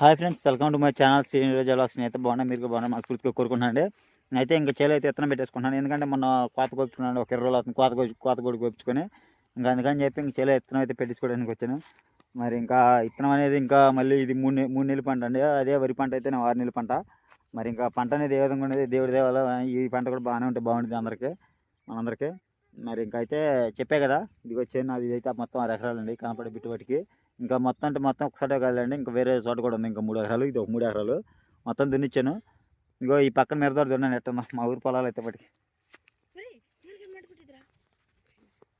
Hi friends welcome to my channel. Senior జలాక్స్ అయితే బాగున్నా మీరు బాగున్నా మాకు పూర్తిగా కోరుకుంటున్నాండి అయితే ఇంకా చేలు అయితే ఎత్తనం పెట్టేసుకుంటున్నాను. ఎందుకంటే మొన్న కోత కోపించుకున్నాను ఒక ఇరవై రోజులు అవుతుంది కోత కోసి కోత కూడా కోపించుకొని. ఇంకా అందుకని చెప్పి ఇంక చేలో ఎత్తనం అయితే పెట్టించుకోవడానికి వచ్చాను. మరి ఇంకా ఇత్తనం అనేది ఇంకా మళ్ళీ ఇది మూడు మూడు నెలల పంట అండి. అదే వరి పంట అయితే ఆరు నెలల పంట. మరి ఇంకా పంట అనేది ఏ విధంగా ఉండేది దేవుడి దేవాల ఈ పంట కూడా బాగానే ఉంటే బాగుంటుంది అందరికీ మనందరికీ. మరి ఇంకా అయితే చెప్పే కదా ఇది వచ్చాను అది అయితే మొత్తం ఆరు ఎకరాలండి కనపడే బిట్టుబట్టికి ఇంకా మొత్తం అంటే మొత్తం ఒకసారి కాదండి ఇంకా వేరే చోట కూడా ఉంది ఇంకా మూడు ఎకరాలు ఇది ఒక మూడు ఎకరాలు. మొత్తం దున్నిచ్చాను. ఇగో ఈ పక్కన మిరదారు చూడండి ఎట్టుందో మా ఊరి పొలాలు అయితే పట్టి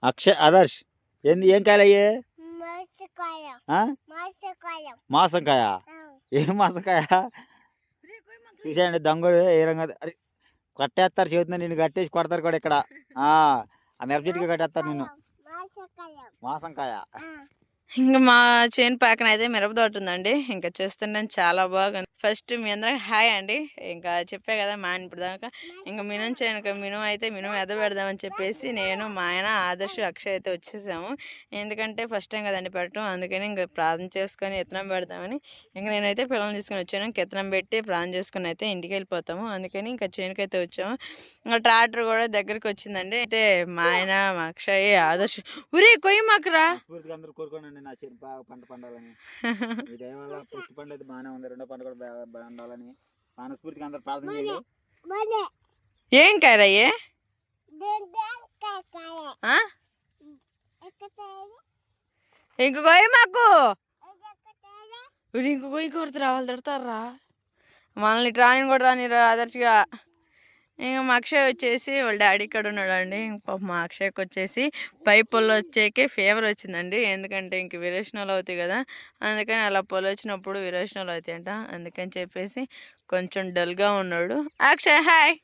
అక్షయ్ ఆదర్శ్ ఏంది ఏం కాయలు అయ్యే మత్స్యకాయ ఆ? మత్స్యకాయ మాసంకాయ? ఏం మాసంకాయ? చూసేయండి దొంగడు ఏ రంగా అరే కట్టేస్తారు చేతున్నా నిన్ను కట్టేసి కొడతారు కూడా ఇక్కడ. ఆ ఆ మిరప చెట్టుకి కట్టేస్తారు నిన్ను. మాసంకాయ. ఇంకా మా చేను పక్కన అయితే మిరపతోట ఉందండి ఇంకా చూస్తున్నాను చాలా బాగుంది. ఫస్ట్ మీ అందరికి హాయ్ అండి. ఇంకా చెప్పే కదా మా ఆయన ఇప్పుడు దాకా. ఇంకా మినం చేయను మినం అయితే మినం ఎద పెడదామని చెప్పేసి నేను మా ఆయన ఆదర్శ్ అక్షయ్ అయితే వచ్చేసాము. ఎందుకంటే ఫస్ట్ టైం కదండి పెట్టడం. అందుకని ఇంకా ప్రార్థన చేసుకొని ఎత్తనం పెడదామని. ఇంకా నేనైతే పిల్లల్ని తీసుకొని వచ్చాను. ఇంకా ఎత్తనం పెట్టి ప్రార్థన చేసుకొని అయితే ఇంటికి వెళ్ళిపోతాము. అందుకని ఇంకా చేనుకైతే అయితే వచ్చాము. ఇంకా ట్రాక్టర్ కూడా దగ్గరికి వచ్చిందండి. అయితే మా ఆయన మా అక్షయ్ ఆదర్శ్. ఉరే కొయ్యి మాకురా కోరుకోనండి నా చేను బాగా పంట పండాలని. ఈ దయ వల్ల ఫస్ట్ పంట అయితే బాగానే ఉంది. రెండో పంట కూడా బాగా పండాలని మనస్ఫూర్తిగా అందరూ ప్రార్థన చేయండి. ఏం కాయరయ్యే దెందెంకాయ ఆ? ఎక్కతాయి ఇంక కొయ్యి మాకు. ఎక్కతాయి ఉరి ఇంక కొయ్యి కొడుతురా వాళ్ళు తిడతారా? మనల్ని రాని కూడా రాని ఆదర్శగా. ఇంకా మా అక్షయ్ వచ్చేసి వాళ్ళ డాడీ ఇక్కడ ఉన్నాడు అండి పాప మా అక్షయ్కి వచ్చేసి పైపుల్లో వచ్చేకి ఫీవర్ వచ్చిందండి. ఎందుకంటే ఇంక విరేచనాలు అవుతాయి కదా. అందుకని అలా పొలు వచ్చినప్పుడు విరేచనాలు అవుతాయి అంట. అందుకని చెప్పేసి కొంచెం డల్గా ఉన్నాడు. అక్షయ్ హాయ్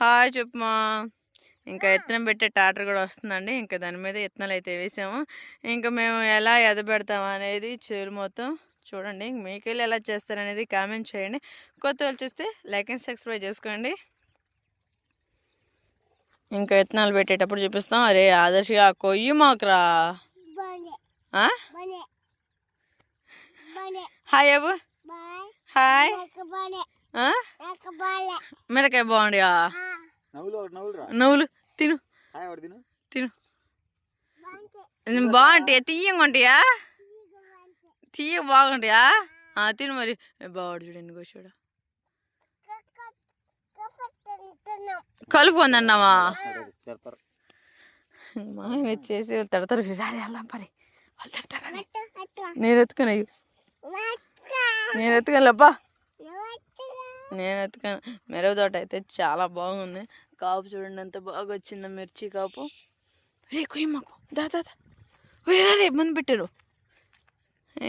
హాయ్ చెప్పమా ఇంకా ఎత్తనం పెట్టే టాటర్ కూడా వస్తుందండి. ఇంకా దాని మీద ఎత్తనాలు అయితే వేసాము. ఇంకా మేము ఎలా ఎదబెడతాం అనేది చెవులు మొత్తం చూడండి. మీకు వెళ్ళి ఎలా చేస్తారనేది కామెంట్ చేయండి. కొత్త వాళ్ళు చూస్తే లైక్ అండ్ సబ్స్క్రైబ్ చేసుకోండి. ఇంకా ఎత్తనాలు పెట్టేటప్పుడు చూపిస్తాం. అరే ఆదర్శగా కొయ్యి మాకురా. బనే. ఆ? బనే. బనే. Hi bye. హాయ్. మిరకాయ బాగుండియా నవ్వులు తిను. తిను? బాగుంటాయా? తీయంగా ఉంటాయా? తీయ బాగుంటాయా ఆ, తిను మరి. బాగుండు చూడండి కూర్చోడు కప్పతింటున్నాం కలుపుకుందన్నావా మా ఆయన వచ్చేసి వాళ్ళు తడతారు రాని వెళ్దాం పని. వాళ్ళు తిడతారని నేను ఎత్తుకుని నేను ఎత్తుకోలేబ్బా అబ్బా నేను ఎత్తుకొని మెరవ తోట అయితే చాలా బాగుంది. కాపు చూడండి ఎంత బాగా వచ్చిందో మిర్చి కాపు. రే కొయ్యి మాకు. దా దా ఒరే రా రే ముందు పెట్టారు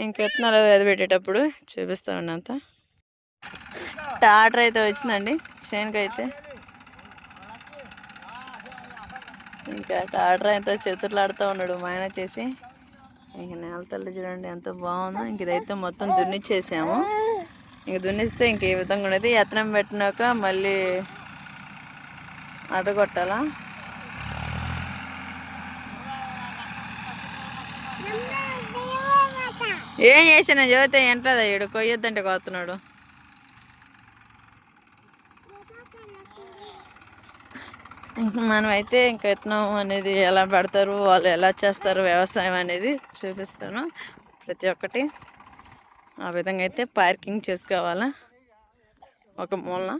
ఇంకా ఎత్తునాలు అది పెట్టేటప్పుడు చూపిస్తా ఉన్నంత. టాటర్ అయితే వచ్చిందండి చేనుకైతే. ఇంకా టాటర్ అయితే చేతులాడుతూ ఉన్నాడు మా ఆయన చేసి ఇంక నేల తల్లి చూడండి ఎంత బాగుందో ఇంక ఇదైతే మొత్తం దున్నిచ్చేసాము. ఇంక దున్నిస్తే ఇంక ఈ విధంగా ఉండేది. ఎత్తనం పెట్టినాక మళ్ళీ అడగొట్టాలా ఏం చేసిన చదివితే ఎంటదా ఈడు కొయ్యొద్దంటే కోతున్నాడు ఇంకా మనం అయితే ఇంకా విత్తనం అనేది ఎలా పెడతారు వాళ్ళు ఎలా చేస్తారు వ్యవసాయం అనేది చూపిస్తాను ప్రతి ఒక్కటి. ఆ విధంగా అయితే పార్కింగ్ చేసుకోవాలా? ఒక మూలన.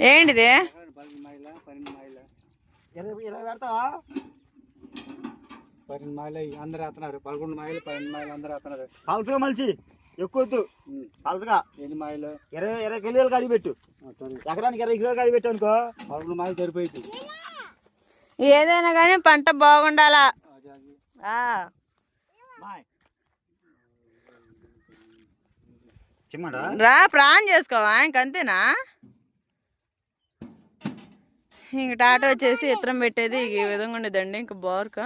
ఏంటిది? ఇరవై ఇరవై పెడతావా? పన్నెండు మైలు అందరు వేస్తున్నారు. పదకొండు మైలు పన్నెండు మైలు అందరు వేస్తున్నారు. పలసగా మలిచి ఎక్కువ వద్దు. పలసగా. ఎన్ని మైలు ఇరవై ఇరవై కిలోలు కడిగి పెట్టు. ఎకరానికి ఇరవై కిలోలు కడిగి పెట్టు అనుకో. పదకొండు మైలు సరిపోయింది ఏదైనా కానీ పంట బాగుండాలా? రా ప్రాణం చేసుకోవా? ఇంకంతేనా ఇంక టాటా వచ్చేసి ఇత్తనం పెట్టేది ఈ విధంగా ఉండేదండి ఇంక బోర్క.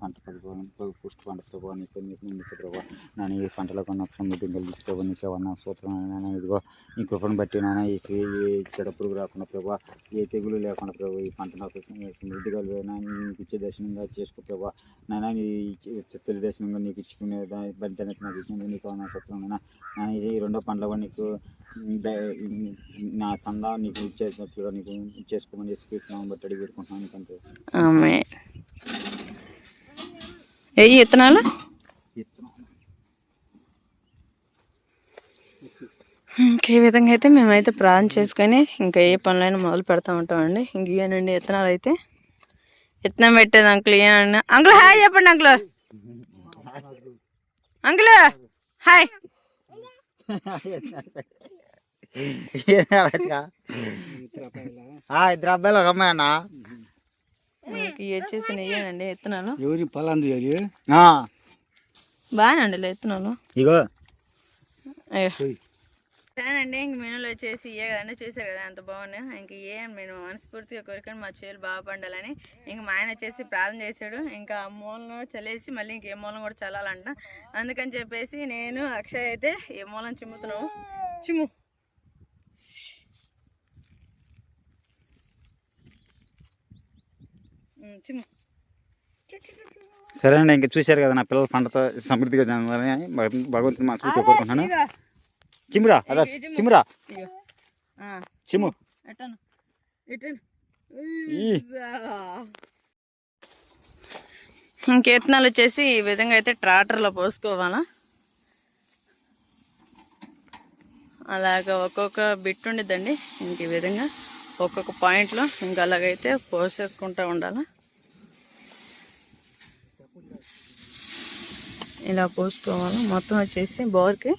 పంట పుష్టి పంట ప్రభావ నీకు నీకు ముందు ప్రభావ నేను ఈ పంటలో కొన్న సమృద్ధి కలిగి నీకు ఏమన్నా సూత్రం ఇదిగో నీ కృపను బట్టి నాన్న ఈ శ్రీ చెడ పురుగు రాకుండా ప్రభావ ఏ తెగులు లేకుండా ప్రభావ ఈ పంట నాకు సమృద్ధి కలిగి నీకు ఇచ్చే దర్శనంగా చేసుకో ప్రభావ నాయన నీ తొలి దర్శనంగా నీకు ఇచ్చుకునే దాని నాకు ఇచ్చినందుకు నీకు నా సూత్రం నాయన ఈ రెండో పంటలో కూడా నీకు నా సందా నీకు ఇచ్చేసినట్లుగా నీకు చేసుకోమని ఇసుకిస్తున్నాను బట్టి అడిగి పెట్టుకుంటున్నాను ఎందుకంటే ఆమె. ఏ విత్తనాలు ఇంకే విధంగా అయితే మేమైతే ప్రార్థన చేసుకొని ఇంకా ఏ పనులైనా మొదలు పెడతా ఉంటామండి ఇంకేనండి విత్తనాలు అయితే విత్తనం పెట్టేది అంకుల్ ఇయ్యనండి అంకుల్ హాయ్ చెప్పండి అంకుల్. Uncle hi. ఇద్దరు అబ్బాయిలు ఒక అమ్మాయి అన్న? ఇవి వచ్చేసి నెయ్యానండి విత్తనాలు ఎవరి పలాంది అది? బాగానే అండి విత్తనాలు ఇగో. సరేనండి ఇంక మెనూలో వచ్చేసి ఇయ్యే కదండి చూసారు కదా ఎంత బాగున్నాయి. ఇంక ఏ నేను మనస్ఫూర్తిగా కోరికను మా చేలు బాగా పండాలని. ఇంక మా ఆయన వచ్చేసి ప్రార్థన చేశాడు. ఇంకా ఆ మూలను చల్లేసి మళ్ళీ ఇంక ఏ మూలం కూడా చల్లాలంట. అందుకని చెప్పేసి నేను అక్షయ్ అయితే ఏ మూలం చిమ్ముతున్నాము చిమ్ము ఉమ్, చిమ్ము సరే అండి ఇంకా చూశారు కదా నా పిల్లల పంటతో సమృద్ధిగా భగవంతు- భగవంతుని మనస్ఫూర్తిగా కోరుకుంటున్నాను. చిమ్మురా అదా ఎట్టను? ఈ. ఇంకెత్తనాలు వచ్చేసి ఈ విధంగా అయితే ట్రాక్టర్లో పోసుకోవాలా? అలాగ ఒక్కొక్క బిట్ ఉండిద్దండి. ఇంక ఈ విధంగా ఒక్కొక్క పాయింట్లో ఇంకా అలాగైతే పోసేసుకుంటూ ఉండాలి? ఇలా పోసుకోవాలి. మొత్తం వచ్చేసి బోర్కి.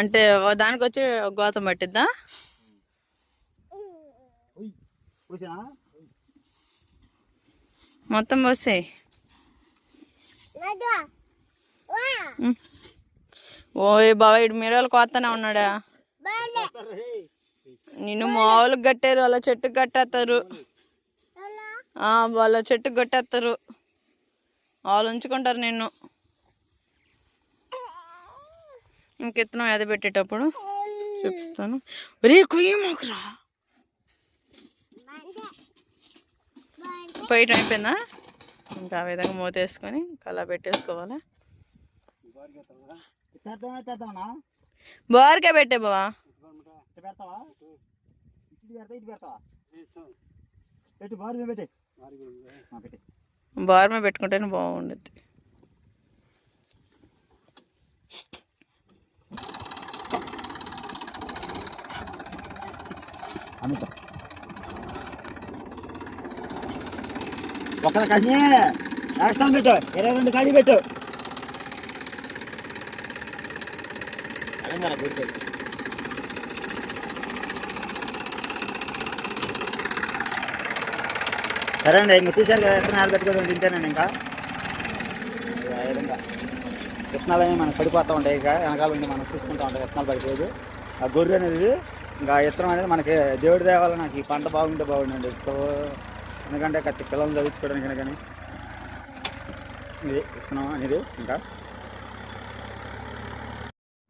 అంటే దానికి వచ్చి గోతం పట్టిద్దా? మొత్తం పోసాయి. ఓయ్ బావ ఇటు మీరలు కోతనే ఉన్నాడా? నిన్ను మామూలుగా కట్టారు వాళ్ళ చెట్టుకు కట్టేస్తారు. వాళ్ళ చెట్టుకు కట్టేస్తారు. వాళ్ళు ఉంచుకుంటారు నిన్ను. ఇంకెత్తనం ఎద పెట్టేటప్పుడు చూపిస్తాను. ఒరే కుయ్యి మాకురా పోయటం అయిపోయిందా? ఇంకా ఆ విధంగా మూతేసుకొని కలా పెట్టేసుకోవాలి? బోర్కే పెట్టే బావా. పెడతావా? ఇటు పెడతా ఇటు పెడతావా? పెట్టు. బారు మీద పెట్టే పెట్టి బార్ మీద పెట్టుకుంటేనే బాగుండేది అమిత. ఒక్కడ కలిసి ఎక్స్ట్రా పెట్టు. ఇరవై రెండు ఖాళీ పెట్టు. తెలంగాణ గుర్తు సరే అండి ఇంక చూశారు కదా విత్తనాలు పెట్టుకోవడం తింటానండి ఇంకా. ఇక ఆ విధంగా విత్తనాలు మనకు పడిపోతూ ఉంటాయి ఇక వెనకాల ఉండి మనం చూసుకుంటూ ఉంటాం విత్తనాలు పడిపోయేది ఆ గొర్రె అనేది ఇంకా ఇత్తనం విత్తనం అనేది మనకి దేవుడి దేవాల నాకు ఈ పంట బాగుంటే బాగుండండి. ఎందుకంటే కత్తి పిల్లల్ని చదివించుకోవడానికి కానీ. ఇది విత్తనం అనేది ఇంకా.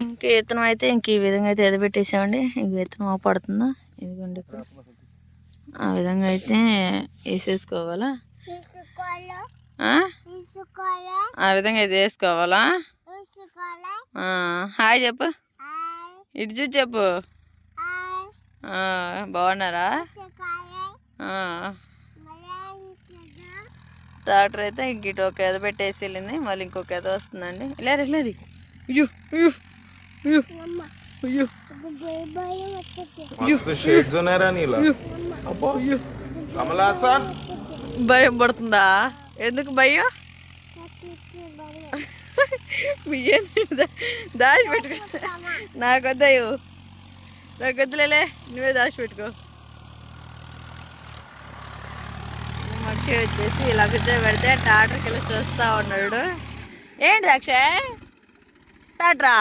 ఇంకా విత్తనం అయితే ఇంక ఈ విధంగా అయితే ఎదబెట్టేసామండి. ఇంక విత్తనం పడుతుందా? ఇదిగోండి ఆ విధంగా అయితే వేసేసుకోవాలా? ఆ? విధంగా అయితే వేసుకోవాలా? హాయ్ చెప్పు. ఇటు చూసి చెప్పు. బాగున్నారా? ట్రాక్టర్ అయితే ఇంక ఇటు ఒక ఎద పెట్టేసి వెళ్ళింది మళ్ళీ ఇంకొక ఎద వస్తుందండి. లేదు లేదు అయ్యో అయ్యో అయ్యో. అమ్మ. అయ్యో. కమలాసన్ భయం పడుతుందా? ఎందుకు భయం? దాచి పెట్టుకో. నాకు నాకొద్దులేలే నువ్వే దాచి పెట్టుకో. మనిషి వచ్చేసి ఇలా పెడితే టాటర్కి వెళ్ళి చూస్తా ఉన్నాడు. ఏంటి అక్షయ్ టాటరా?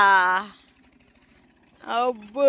అబ్బో